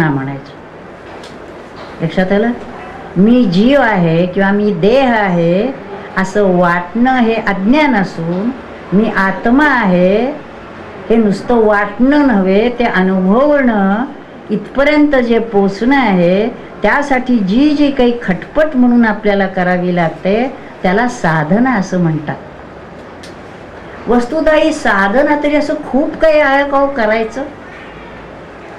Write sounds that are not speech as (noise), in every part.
ना म्हणायचं. लक्षात आलं? मी जीव आहे किंवा मी देह आहे असं वाटणं हे अज्ञान असून मी आत्मा आहे हे नुसतं वाटणं नव्हे ते अनुभवणं इथपर्यंत जे पोचणं आहे त्यासाठी जी जी काही खटपट म्हणून आपल्याला करावी लागते त्याला साधना असं म्हणतात. वस्तुतः ही साधना तरी असं खूप काही आहे का हो करायचं?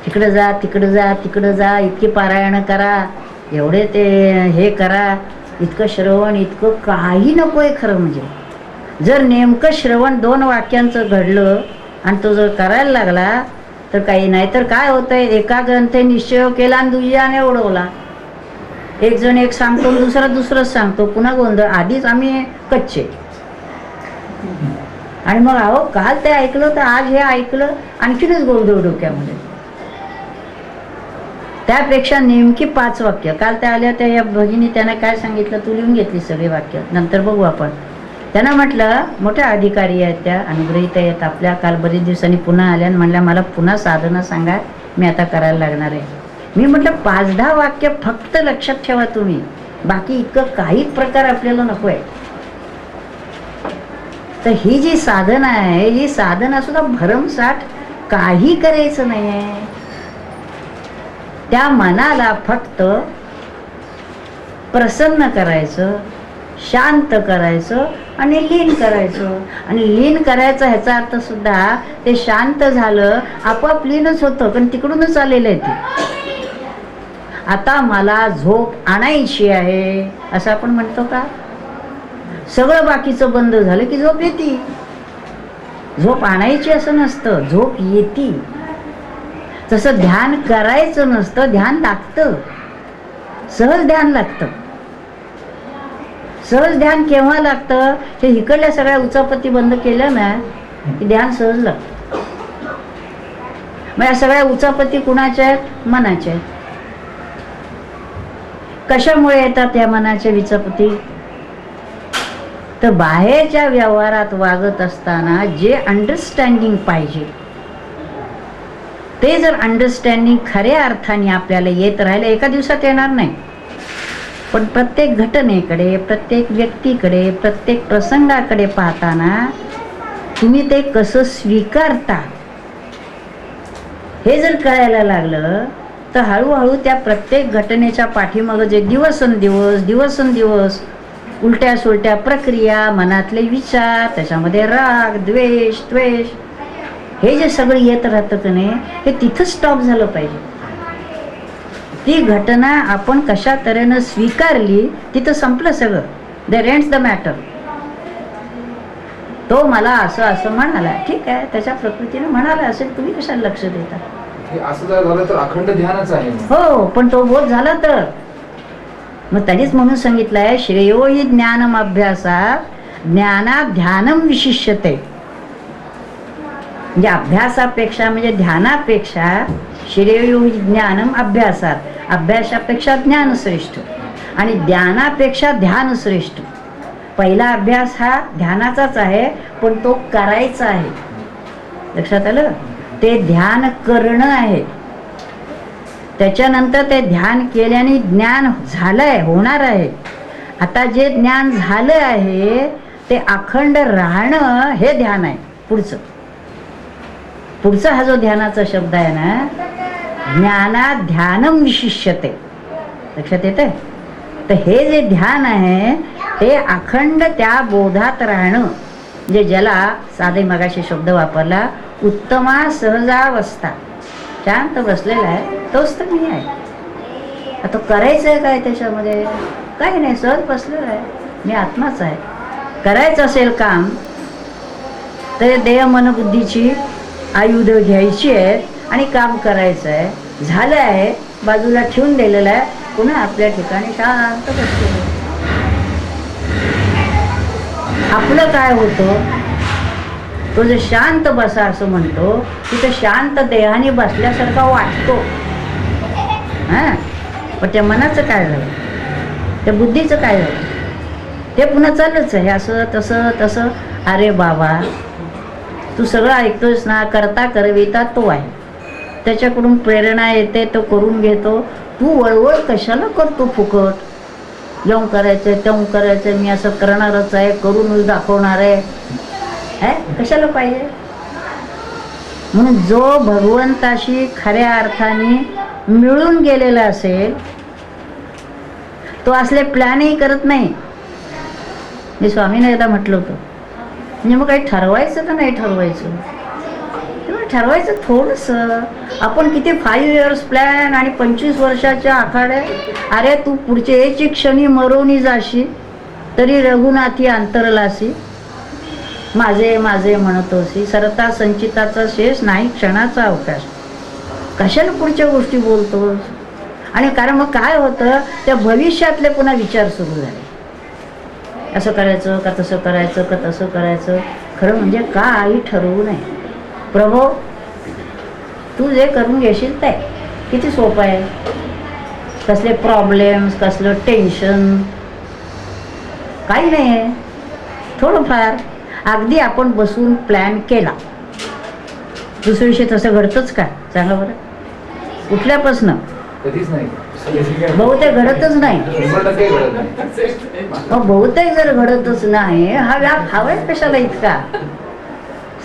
तिकडं जा तिकडं जा तिकडं जा इतकी पारायणं करा एवढे ते हे करा इतकं श्रवण इतकं काही नको आहे खरं म्हणजे. जर नेमकं श्रवण दोन वाक्यांचं घडलं आणि तो जर करायला लागला तर काही नाही तर काय होतंय? एका ग्रंथे निश्चय केला आणि दुसऱ्याने ओढवला. एक जण एक सांगतो दुसरा दुसरंच सांगतो पुन्हा गोंधळ आधीच आम्ही कच्चे. आणि मग अहो काल ते ऐकलं तर आज हे ऐकलं आणखीनच गोंधळ डोक्यामध्ये. त्यापेक्षा नेमकी पाच वाक्य. काल त्या आल्या त्या या भगिनी त्यांना काय सांगितलं तू लिहून घेतली सगळी वाक्य. नंतर बघू आपण. त्यांना म्हटलं मोठ्या अधिकारी आहेत त्या अनुग्रहित आहेत आपल्या. काल बरेच दिवसांनी पुन्हा आल्या आणि म्हणल्या मला पुन्हा साधनं सांगा मी आता करायला लागणार आहे. मी म्हटलं पाच दहा वाक्य फक्त लक्षात ठेवा तुम्ही. बाकी इतकं काही प्रकार आपल्याला नको आहे तर ही जी साधनं आहे ही साधना सुद्धा भरमसाठ काही करायचं नाही आहे त्या मनाला फक्त प्रसन्न करायचं शांत करायचं आणि लीन करायचं. आणि लीन करायचं ह्याचा अर्थ सुद्धा ते शांत झालं आपोआप लीनच होतं कारण तिकडूनच आलेलं आहे ते. आता मला झोप आणायची आहे असं आपण म्हणतो का? सगळं बाकीचं बंद झालं की झोप येते. झोप आणायची असं नसतं झोप येते. तसं ध्यान करायचं नसतं ध्यान लागतं. सहज ध्यान लागतं. सहज ध्यान केव्हा लागतं? हे इकडल्या सगळ्या उचापती बंद केल्या ना की ध्यान सहज लागतं. मग या सगळ्या उचापती कुणाच्या आहेत? मनाच्या आहेत. कशामुळे येतात या मनाच्या विचापती तर बाहेरच्या व्यवहारात वागत असताना जे अंडरस्टँडिंग पाहिजे ते जर अंडरस्टँडिंग खऱ्या अर्थाने आपल्याला येत राहिलं एका दिवसात येणार नाही. पण प्रत्येक घटनेकडे प्रत्येक व्यक्तीकडे प्रत्येक प्रसंगाकडे पाहताना तुम्ही ते कसं स्वीकारता हे जर कळायला लागलं तर हळूहळू त्या प्रत्येक घटनेच्या पाठीमागं जे दिवसेंदिवस दिवसेंदिवस उलट्या सुलट्या प्रक्रिया मनातले विचार त्याच्यामध्ये राग द्वेष द्वेष हे जे सगळं येत राहतं का नाही हे तिथं स्टॉप झालं पाहिजे. ती घटना आपण कशा तऱ्हेनं स्वीकारली तिथं संपलं सगळं. द एंड्स द मॅटर तो मला असं असं म्हणाला ठीक आहे त्याच्या प्रकृतीने म्हणाला असेल तुम्ही कशाला लक्ष देता? हे असं जर झालं तर अखंड ध्यानच आहे. हो पण तो बोध झाला तर. मग त्यांनीच म्हणून सांगितलंय श्रेयो हि ज्ञानम अभ्यासात ज्ञानात ध्यानम विशिष्यते. म्हणजे अभ्यासापेक्षा म्हणजे ध्यानापेक्षा श्रेयो ज्ञानम अभ्यासात. अभ्यासापेक्षा ज्ञान श्रेष्ठ. आणि ज्ञानापेक्षा ध्यान श्रेष्ठ. पहिला अभ्यास हा ध्यानाचाच आहे पण तो करायचा आहे. लक्षात आलं? ते ध्यान करणं आहे. त्याच्यानंतर ते ध्यान केल्याने ज्ञान झालंय होणार आहे. आता जे ज्ञान झालं आहे ते अखंड राहणं हे ध्यान आहे पुढचं. पुढचा हा जो ध्यानाचा शब्द आहे ना ज्ञाना ध्यानम विशिष्यते. लक्षात येते तर हे जे ध्यान आहे ते अखंड त्या बोधात राहणं. म्हणजे ज्याला साधे मगाशी शब्द वापरला उत्तमा सहजावस्था. शांत बसलेला आहे तोच तर मी आहे. आता करायचं आहे काय त्याच्यामध्ये? काही नाही सहज बसलेलं आहे. मी आत्माच आहे. करायचं असेल काम तर देह मनबुद्धीची आयुध घ्यायची आहेत आणि काम करायचं आहे झालं आहे बाजूला ठेवून दिलेलं आहे. पुन्हा आपल्या ठिकाणी शांत बसतो आपलं काय होतं? तो जे शांत बसा असं म्हणतो तिथं शांत देहाने बसल्यासारखा वाटतो. हां? पण त्या मनाचं काय झालं? त्या बुद्धीचं काय झालं? ते पुन्हा चाललंच आहे. असं तसं तसं. अरे बाबा तू सगळं ऐकतोस ना करता करविता तो आहे. त्याच्याकडून प्रेरणा येते तो करून घेतो. तू वळवळ कशाला करतो फुकट? येऊन करायचं तेव्हा करायचं मी असं करणारच आहे करूनच दाखवणार आहे. है कशाला पाहिजे? म्हणून जो भगवंताशी खऱ्या अर्थाने मिळून गेलेला असेल तो असले प्लॅनही करत नाही. मी स्वामीने एकदा म्हटलं होतं म्हणजे मग काही ठरवायचं का नाही ठरवायचं? ठरवायचं थोडंसं. आपण किती फाईव्ह इयर्स प्लॅन आणि पंचवीस वर्षाच्या आखाड्या अरे तू पुढचे एक क्षणी मरोनी जाशी तरी रघुनाथी अंतरलासी माझे माझे म्हणतोसी सरता संचिताचा शेष नाही क्षणाचा अवकाश. कशाला पुढच्या गोष्टी बोलतोस? आणि कारण मग काय होतं त्या भविष्यातले पुन्हा विचार सुरू झाले. असं करायचं का तसं करायचं का तसं करायचं. खरं म्हणजे काही ठरवू नये. प्रभो तू जे करून घेशील ते. किती सोपं आहे. कसले प्रॉब्लेम्स कसलं टेन्शन काही नाही आहे. थोडंफार. अगदी आपण बसून प्लॅन केला. दुसऱ्या दिवशी तसं घडतंच का? सांगा बरं. कुठल्यापासनं कधीच नाही. बहुतेक घडतच नाही. बहुतेक जर घडतच नाही हा व्याप हवाय कशाला इतका?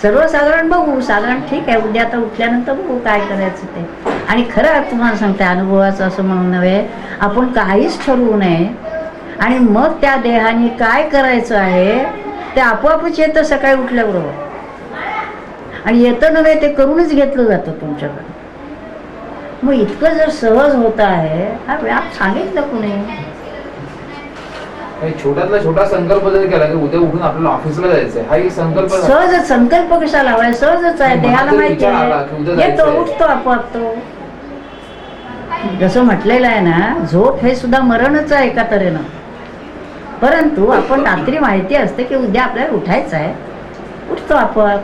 सर्वसाधारण बघू साधारण ठीक आहे उद्या आता उठल्यानंतर बघू काय करायचं ते. आणि खरं तुम्हाला सांगते अनुभवाचं असं म्हणून नव्हे आपण काहीच ठरवू नये. आणि मग त्या देहाने काय करायचं आहे ते आपोआपच येतं सकाळी उठल्याबरोबर. आणि येतं नव्हे ते करूनच घेतलं जातं तुमच्याकडे मग इतकं जर सहज होत आहे हा व्याप सांगितलं कुणी? छोट्यातला छोटा संकल्प जरी केला की उद्या उठून आपल्याला ऑफिसला जायचंय हा एक संकल्प. सहजच संकल्प कशाला हवाय सहजच आहे देहाला माहिती विचार आला की उद्या आहे येतो जायचंय. उठतो आपोआप तो. जसं म्हटलेलं आहे ना झोप हे सुद्धा मरणच आहे एका तऱ्हेनं. परंतु आपण रात्री माहिती असते की उद्या आपल्याला उठायचं आहे. उठतो आपोआप.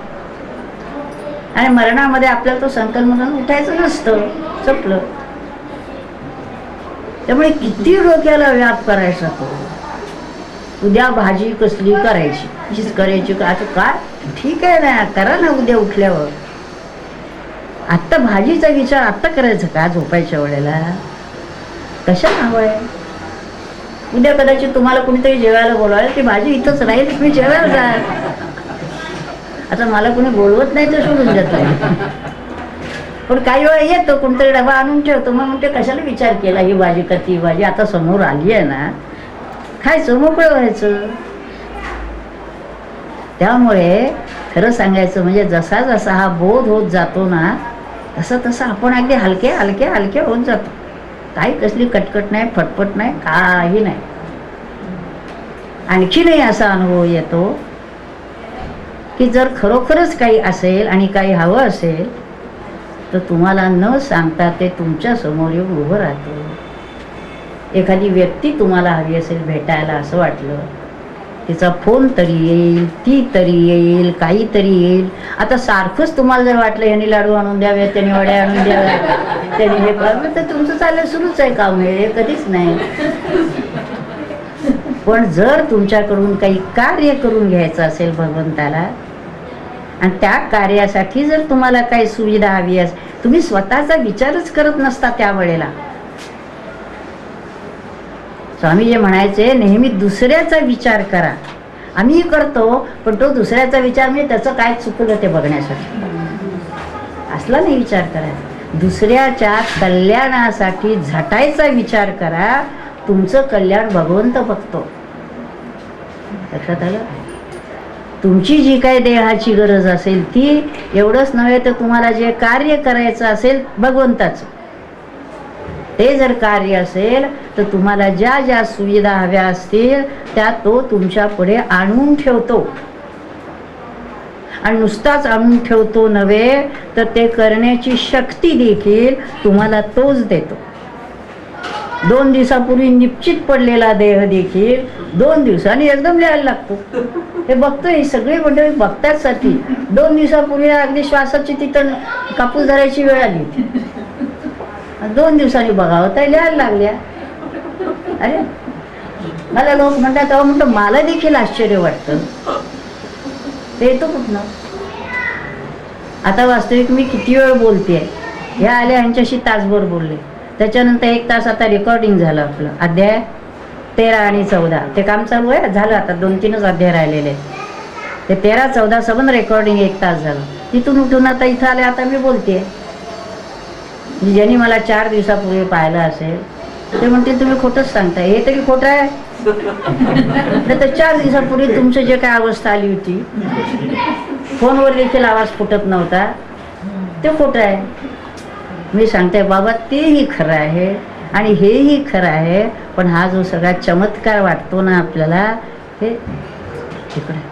आणि मरणामध्ये आपल्याला तो संकल्प म्हणून उठायचं नसतं. संपलं. त्यामुळे किती डोक्याला व्याप करायचा तो? उद्या भाजी कसली करायची? हीच करायची का? आता काय ठीक आहे ना करा ना उद्या उठल्यावर. आत्ता भाजीचा विचार आत्ता करायचा का झोपायच्या वेळेला? कशाला हवंय उद्या कदाचित तुम्हाला कुणीतरी जेवायला बोलवायला ती भाजी इथंच राहील तुम्ही जेवायला जा. आता मला कोणी बोलवत नाही तर सोडून जात पण काही वेळा येतो कोणतरी डबा आणून ठेवतो. मग म्हणते कशाला विचार केला ही भाजी का ती भाजी? आता समोर आली आहे ना. खायचं मोकळं व्हायचं. त्यामुळे खरं सांगायचं म्हणजे जसा जसा हा बोध होत जातो ना तसं तसं आपण अगदी हलके हलके हलके होत जातो. काही कसली कटकट नाही फटफट नाही काही नाही. आणखीनही असा अनुभव येतो की जर खरोखरच काही असेल आणि काही हवं असेल तर तुम्हाला न सांगता ते तुमच्यासमोर येऊन उभं राहतं. एखादी व्यक्ती तुम्हाला हवी असेल भेटायला असं वाटलं तिचा फोन तरी येईल ती तरी येईल काहीतरी येईल. आता सारखंच तुम्हाला जर वाटलं यांनी लाडू आणून द्यावे त्यांनी वड्या आणून द्याव्या त्यांनी हे करावं तर तुमचं चाललं सुरूच आहे काम हे कधीच नाही. पण जर तुमच्याकडून काही कार्य करून घ्यायचं असेल भगवंताला आणि त्या कार्यासाठी जर तुम्हाला काही सुविधा हवी असेल तुम्ही स्वतःचा विचारच करत नसता त्यावेळेला स्वामी जे म्हणायचे नेहमी दुसऱ्याचा विचार करा. आम्ही करतो पण तो दुसऱ्याचा विचार म्हणजे त्याचं काय चुकलं ते बघण्यासाठी. असला नाही विचार करायचा. दुसऱ्याच्या कल्याणासाठी झटायचा विचार करा. तुमचं कल्याण भगवंत बघतो लक्षात आलं? तुमची जी काही देहाची गरज असेल ती एवढंच नव्हे तर तुम्हाला जे कार्य करायचं असेल भगवंताचं. ते जर कार्य असेल तर तुम्हाला ज्या ज्या सुविधा हव्या असतील त्या तो तुमच्यापुढे आणून ठेवतो. आणि नुसताच आणून ठेवतो नव्हे तर ते करण्याची शक्ती देखील तुम्हाला तोच देतो. दोन दिवसापूर्वी निश्चित पडलेला देह देखील दोन दिवसांनी एकदम लिहायला लागतो. हे बघतोय सगळी मंडळी बघताचसाठी दोन दिवसापूर्वी अगदी श्वासाची तिथं कापूस धरायची वेळ आली होती. दोन दिवसांनी बघावं तर लिहायला लागल्या. अरे मला लोक म्हणतात तेव्हा म्हणतो मला देखील आश्चर्य वाटतं. ते येतो कुठनं? आता वास्तविक मी किती वेळ बोलते ह्या आल्या यांच्याशी तासभर बोलले. त्याच्यानंतर एक तास आता रेकॉर्डिंग झालं आपलं. अध्याय तेरा आणि चौदा. ते काम चालू आहे? झालं आता. दोन तीनच अध्याय राहिलेले. ते तेरा चौदा सबंध रेकॉर्डिंग एक तास झालं. तिथून उठून आता इथं आले आता मी बोलते. ज्यांनी मला चार दिवसापूर्वी पाहिलं असेल ते म्हणते तुम्ही खोटंच सांगताय. हे तरी खोटं आहे. (laughs) नाही तर चार दिवसापूर्वी तुमचं जे काय अवस्था आली होती फोनवर देखील आवाज फुटत नव्हता. ते खोटं आहे. मी सांगते बाबा तेही खरं आहे आणि हेही खरं आहे पण हा जो सगळा चमत्कार वाटतो ना आपल्याला हे तिकडे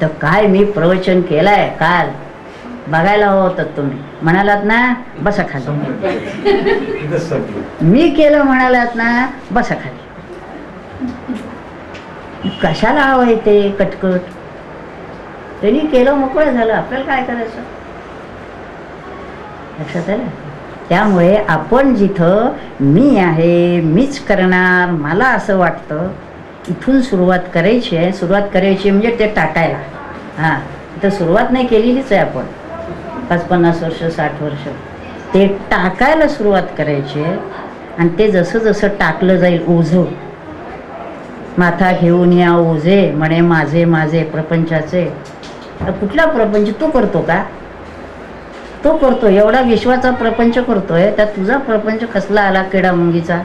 तर काय मी प्रवचन केलंय काल? बघायला हवं होतं तुम्ही. म्हणालात ना बसा खाली. मी केलं म्हणालात ना बसा खाली. कशाला हवं ते कटकट? त्यांनी केलं मोकळं झालं. आपल्याला काय करायचं? लक्षात आलं? त्यामुळे आपण जिथं मी आहे मीच करणार मला असं वाटतं इथून सुरुवात करायची आहे. सुरुवात करायची म्हणजे ते टाकायला. हां तर सुरुवात नाही केलेलीच आहे आपण. पाच पन्नास वर्ष साठ वर्ष. ते टाकायला सुरुवात करायची आहे आणि ते जसं जसं टाकलं जाईल ओझं. माथा घेऊन या ओझे म्हणे माझे माझे प्रपंचाचे. तर कुठला प्रपंच तू करतो का? तो करतो एवढा विश्वाचा प्रपंच करतोय तर तुझा प्रपंच कसला आला केडा मुंगीचा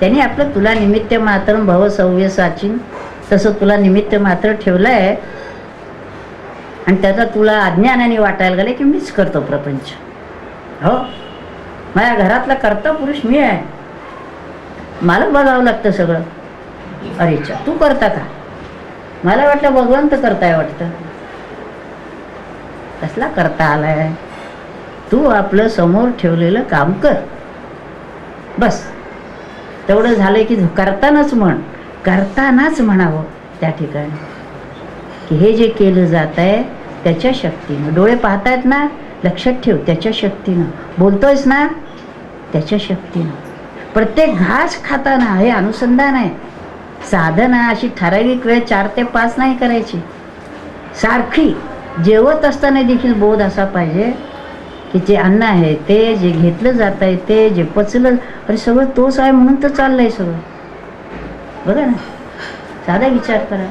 त्याने आपलं तुला निमित्त मात्र भव सव्य साचिन तसं तुला निमित्त मात्र ठेवलं आहे आणि त्याचा तुला अज्ञानाने वाटायला गेलं की मीच करतो प्रपंच. हो? माझ्या घरातला करता पुरुष मी आहे. मला बघावं लागतं सगळं. अरेच्छा तू करता का? मला वाटलं भगवंत करताय वाटतं. कसला करता आलाय? तू आपलं समोर ठेवलेलं काम कर. बस. तेवढं झालं की करतानाच म्हण. करतानाच म्हणावं त्या ठिकाणी. की हे जे केलं जात आहे त्याच्या शक्तीनं. डोळे पाहतायत ना? लक्षात ठेव त्याच्या शक्तीनं. बोलतोयस ना? त्याच्या शक्तीनं. प्रत्येक घास खाताना हे अनुसंधान आहे. साधना अशी ठराविक वेळ चार ते पाच नाही करायची. सारखी जेवत असताना देखील बोध असा पाहिजे की जे अन्न आहे ते जे घेतलं जात आहे ते जे पचलं अरे सगळं तोच आहे म्हणून तर चाललंय सगळं. बघा ना. साधा विचार करा.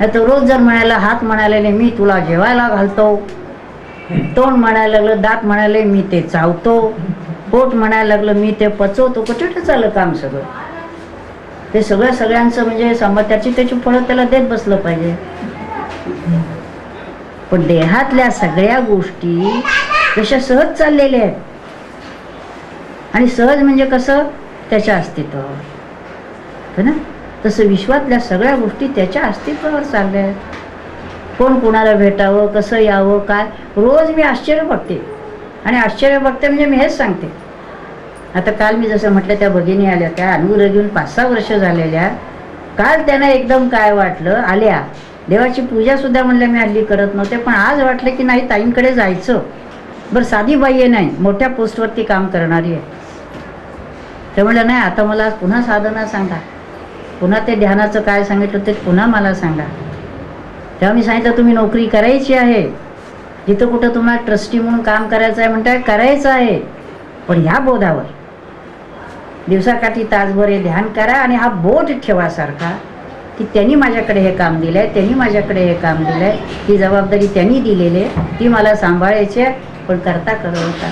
नाही तर रोज जर म्हणायला हात म्हणायला मी तुला जेवायला घालतो. तोंड म्हणायला लागलं दात म्हणाले मी ते चावतो. पोट म्हणायला लागलं मी ते पचवतो. कुठे चाललं काम सगळं. ते सगळं सगळ्यांचं म्हणजे सम त्याची त्याची फळं त्याला देत बसलं पाहिजे. पण देहातल्या सगळ्या गोष्टी कशा सहज चाललेल्या आहेत. आणि सहज म्हणजे कसं? त्याच्या अस्तित्वावर. है ना? तसं विश्वातल्या सगळ्या गोष्टी त्याच्या अस्तित्वावर चालल्या आहेत. कोण कोणाला भेटावं कसं यावं काय? रोज मी आश्चर्य बघते. आणि आश्चर्य बघते म्हणजे मी हेच सांगते. आता काल मी जसं म्हटलं त्या भगिनी आल्या त्या अनुग्रह घेऊन पाच सहा वर्ष झालेल्या. काल त्यांना एकदम काय वाटलं? आल्या. देवाची पूजासुद्धा म्हणलं मी हल्ली करत नव्हते पण आज वाटलं की नाही ताईंकडे जायचं. बरं साधी बाई आहे नाही. मोठ्या पोस्टवरती काम करणारी आहे. ते म्हणलं नाही आता मला पुन्हा साधना सांगा. पुन्हा ते ध्यानाचं काय सांगितलं ते पुन्हा मला सांगा. तेव्हा मी सांगितलं तुम्ही नोकरी करायची आहे. जिथं कुठं तुम्हाला ट्रस्टी म्हणून काम करायचं आहे म्हणताय करायचं आहे. पण ह्या बोधावर. दिवसाकाठी तासभर हे ध्यान करा आणि हा बोध ठेवा सारखा की त्यांनी माझ्याकडे हे काम दिलं आहे त्यांनी माझ्याकडे हे काम दिलं आहे ही जबाबदारी त्यांनी दिलेली आहे. ती मला सांभाळायची आहे. पण करता करवता.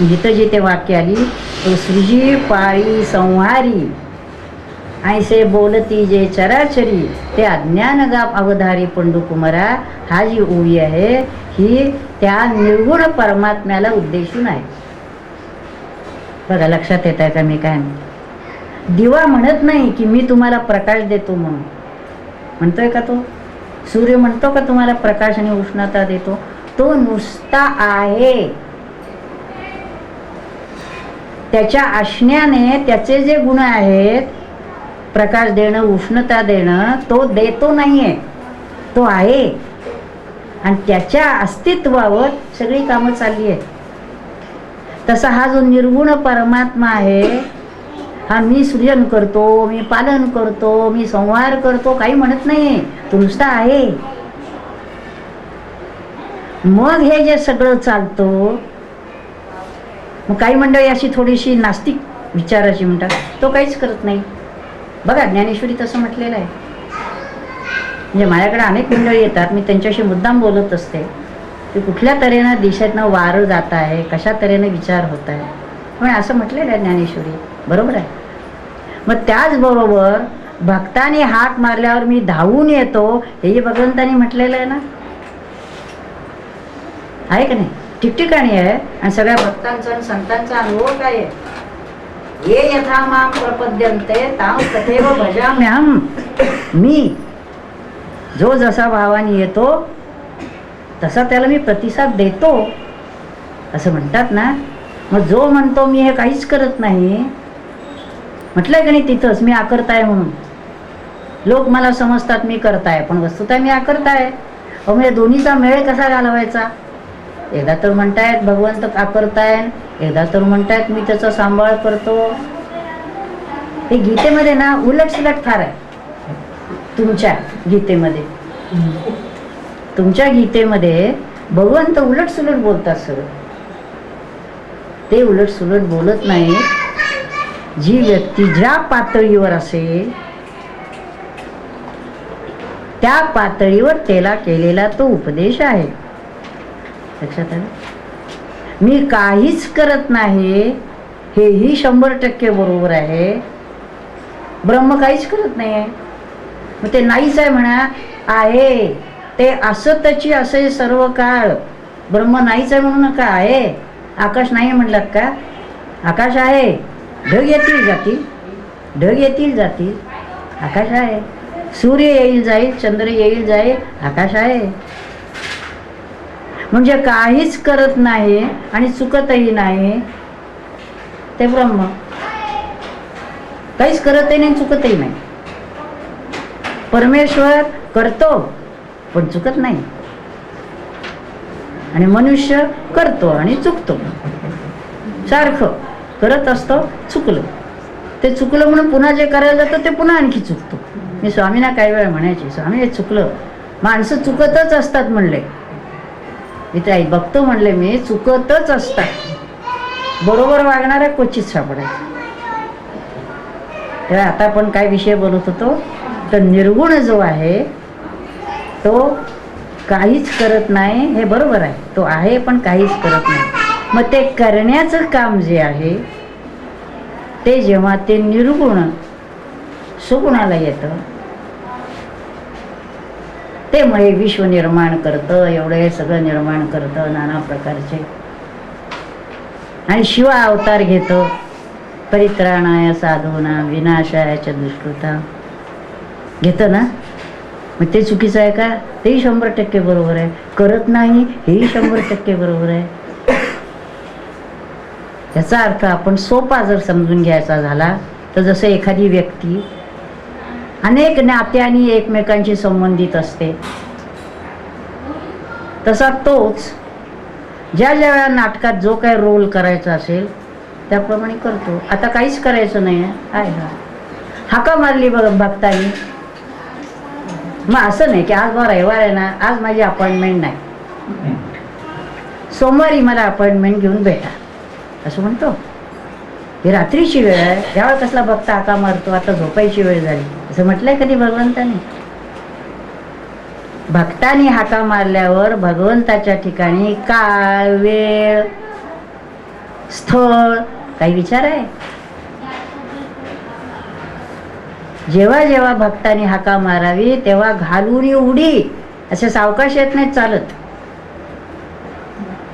जिथं जिथे वाक्य आली तो सृजी पाळी संहारी ऐसे बोलती जे चराचरी ते अज्ञान गाप अवधारी पंडुकुमारा हा जी ओळी आहे ही त्या निर्गुण परमात्म्याला उद्देशून आहे. बघा लक्षात येत आहे का मी काय दिवा म्हणत नाही की मी तुम्हाला प्रकाश देतो म्हणून. म्हणतोय का तो? सूर्य म्हणतो का तुम्हाला प्रकाश आणि उष्णता देतो? तो नुसता आहे. त्याच्या असण्याने त्याचे जे गुण आहेत प्रकाश देणं उष्णता देणं तो देतो नाहीये. तो आहे. आणि त्याच्या अस्तित्वावर सगळी कामं चालली आहेत. तसा हा जो निर्गुण परमात्मा आहे हा मी सृजन करतो मी पालन करतो मी संहार करतो काही म्हणत नाही तो नुसता आहे. मग हे जे सगळं चालतो मग काही मंडळी अशी थोडीशी नास्तिक विचाराची म्हणतात तो काहीच करत नाही. बघा ज्ञानेश्वरी तसं म्हटलेलं आहे. म्हणजे माझ्याकडे अनेक मंडळी येतात मी त्यांच्याशी मुद्दाम बोलत असते. की कुठल्या तऱ्हेनं दिशेतनं वारं जात आहे कशा तऱ्हेनं विचार होत आहे? पण असं म्हटलेलं आहे ज्ञानेश्वरी. बरोबर आहे? मग त्याचबरोबर भक्ताने हाक मारल्यावर मी धावून येतो हेही भगवंतानी म्हटलेलं आहे ना आहे का नाही? ठिकठिकाणी आहे आणि सगळ्या भक्तांचा आणि संतांचा अनुभव काय आहे? ये यथा माम प्रपद्यंते ताम तथेव भजाम्यहम. मी जो जसा भावाने येतो तसा त्याला मी प्रतिसाद देतो. असं म्हणतात ना? मग जो म्हणतो मी हे काहीच करत नाही. म्हटलंय का नाही तिथंच मी आकरताय म्हणून. लोक मला समजतात मी करताय पण वस्तुतः मी आकरताय. अहो म्हणजे दोन्हीचा मेळ कसा घालवायचा? एकदा तर म्हणतायत भगवंत आकरताय एकदा तर म्हणतायत मी त्याचा सांभाळ करतो. हे गीतेमध्ये ना उलट सुलट फार आहे. तुमच्या गीतेमध्ये. तुमच्या गीतेमध्ये भगवंत उलट सुलट बोलतात सर ते उलट सुलट बोलत नाही. जी व्यक्ती ज्या पातळीवर असेल त्या पातळीवर त्याला केलेला तो उपदेश आहे. लक्षात आलं? मी काहीच करत नाही हेही शंभर टक्के बरोबर आहे. ब्रह्म काहीच करत नाही आहे मग ते नाहीच आहे म्हणा आहे. ते असतची असे सर्व काळ. ब्रह्म नाहीच आहे म्हणून नका आहे? आकाश नाही म्हणलात का? आकाश आहे. ढग येतील जातील. ढग येतील जातील. आकाश आहे. सूर्य येईल जाईल चंद्र येईल जाईल आकाश आहे. म्हणजे काहीच करत नाही आणि चुकतही नाही. ते ब्रह्म. काहीच करतही नाही चुकतही नाही. परमेश्वर करतो पण चुकत नाही. आणि मनुष्य करतो आणि चुकतो. सारखं करत असतो चुकलं. ते चुकलं म्हणून पुन्हा जे करायला जातं ते पुन्हा आणखी चुकतो. मी स्वामींना काही वेळ म्हणायची स्वामी हे चुकलं. माणसं चुकतच असतात म्हणले. मित्राई आई बघतो म्हणले मी चुकतच असतात बरोबर वागणाऱ्या क्वचित सापडायचं तर आता आपण काय विषय बोलत होतो? तर निर्गुण जो आहे तो काहीच करत नाही हे बरोबर आहे. तो आहे पण काहीच करत नाही. मग ते करण्याचं काम जे आहे ते जेव्हा ते निर्गुण सुगुणाला येतं ते मग हे विश्व निर्माण करतं एवढं हे सगळं निर्माण करतं नाना प्रकारचे. आणि शिवा अवतार घेतं. परित्राणाय साधूना विनाशायाच्या दुष्कृता. घेतं ना? मग ते चुकीचं आहे का? तेही शंभर टक्के बरोबर आहे. करत नाही हेही शंभर टक्के बरोबर आहे. याचा अर्थ आपण सोपा जर समजून घ्यायचा झाला तर जसं एखादी व्यक्ती अनेक नात्यांनी एकमेकांशी संबंधित असते. तसा तोच ज्या ज्या वेळा नाटकात जो काय रोल करायचा असेल त्याप्रमाणे करतो. आता काहीच करायचं नाही आहे. हा हाका मारली बघ भक्तानी मग असं नाही की आज बा रविवार आहे ना आज माझी अपॉइंटमेंट नाही. सोमवारी मला अपॉइंटमेंट घेऊन भेटा. असं म्हणतो. ही रात्रीची वेळ आहे. यावेळेस कसला भक्त हाका मारतो आता झोपायची वेळ झाली. असं म्हटलंय कधी भगवंताने? भक्तानी हाका मारल्यावर भगवंताच्या ठिकाणी काळ वेळ स्थळ काही विचार आहे? जेव्हा जेव्हा भक्तानी हाका मारावी तेव्हा घालून उडी असे सावकाश येत नाहीत चालत.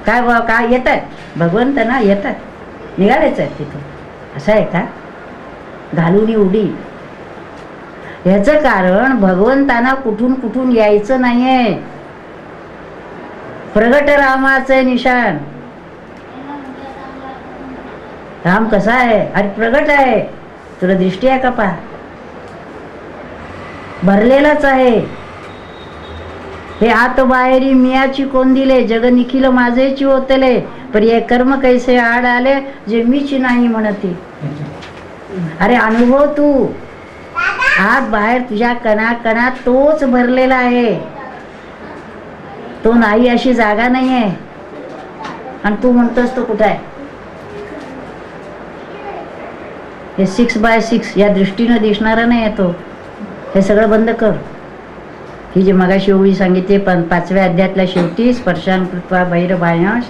काय बा काय येत आहेत भगवंत ना येतात. निघालेच आहेत तिथं असं आहे का? घालून उडी. ह्याचं कारण भगवंताना कुठून कुठून यायचं नाहीये. प्रगट रामाचं निशाण. राम कसा आहे? अरे प्रगट आहे. तुला दृष्टी आहे का पहा? भरलेलाच आहे. हे आत बाहेरी मियाची कोण दिले जग निखिल माझेची होतले पर हे कर्म कैसे आड आले जे मीची नाही म्हणती. अरे अनुभव तू. आत बाहेर तुझ्या कणाकणा तोच भरलेला आहे. तो नाही अशी जागा नाहीये. आणि तू म्हणतोस तो कुठं आहे? हे सिक्स बाय सिक्स या दृष्टीनं दिसणारा नाही येतो हे सगळं बंद कर. ही जी मगाशी ओळी सांगितली पण पाचव्या अध्यातल्या शेवटी स्पर्शांकृत्वा भैर भायांश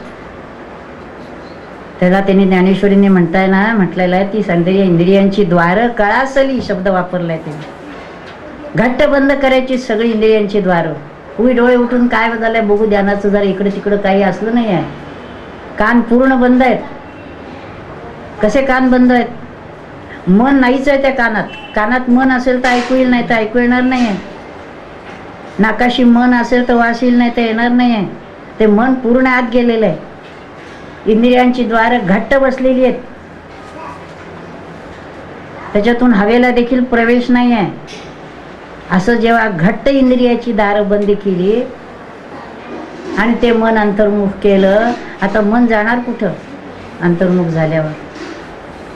त्याला त्यांनी ज्ञानेश्वरीने म्हणताय ना म्हटलेलं आहे ती संदेय इंद्रियांची द्वार कळासली शब्द वापरलाय त्यांनी. घट्ट बंद करायची सगळी इंद्रियांची द्वार. उभी डोळे उठून काय बदललंय बघू ध्यानाचं जर इकडे तिकडं काही असलं नाही आहे. कान पूर्ण बंद आहेत. कसे कान बंद आहेत? मन नाहीच आहे त्या कानात. कानात मन असेल तर ऐकू येईल नाही तर ऐकू येणार नाही आहे. नाकाशी मन असेल तर वास येईल नाही तर येणार नाही आहे. ते मन पूर्ण आत गेलेलं आहे. इंद्रियांची द्वार घट्ट बसलेली आहेत. त्याच्यातून हवेला देखील प्रवेश नाही आहे असं जेव्हा घट्ट इंद्रियाची दारं बंद केली आणि ते मन अंतर्मुख केलं आता मन जाणार कुठं? अंतर्मुख झाल्यावर.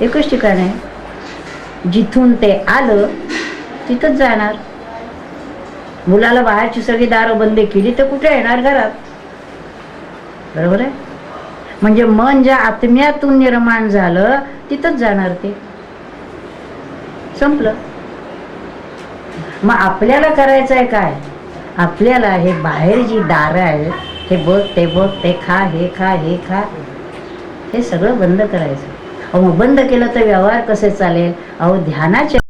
एकच ठिकाण आहे. जिथून ते आलं तिथंच जाणार. मुलाला बाहेरची सगळी दारं बंद केली तर कुठे येणार घरात? बरोबर आहे? म्हणजे मन ज्या आत्म्यातून निर्माण झालं तिथंच जाणार ते. संपलं. मग आपल्याला करायचं आहे काय? आपल्याला हे बाहेर जी दारं आहेत हे बघ ते बघ ते खा हे खा हे खा हे सगळं बंद करायचं. अहो बंद केलं तर व्यवहार कसे चालेल? अहो ध्यानाचे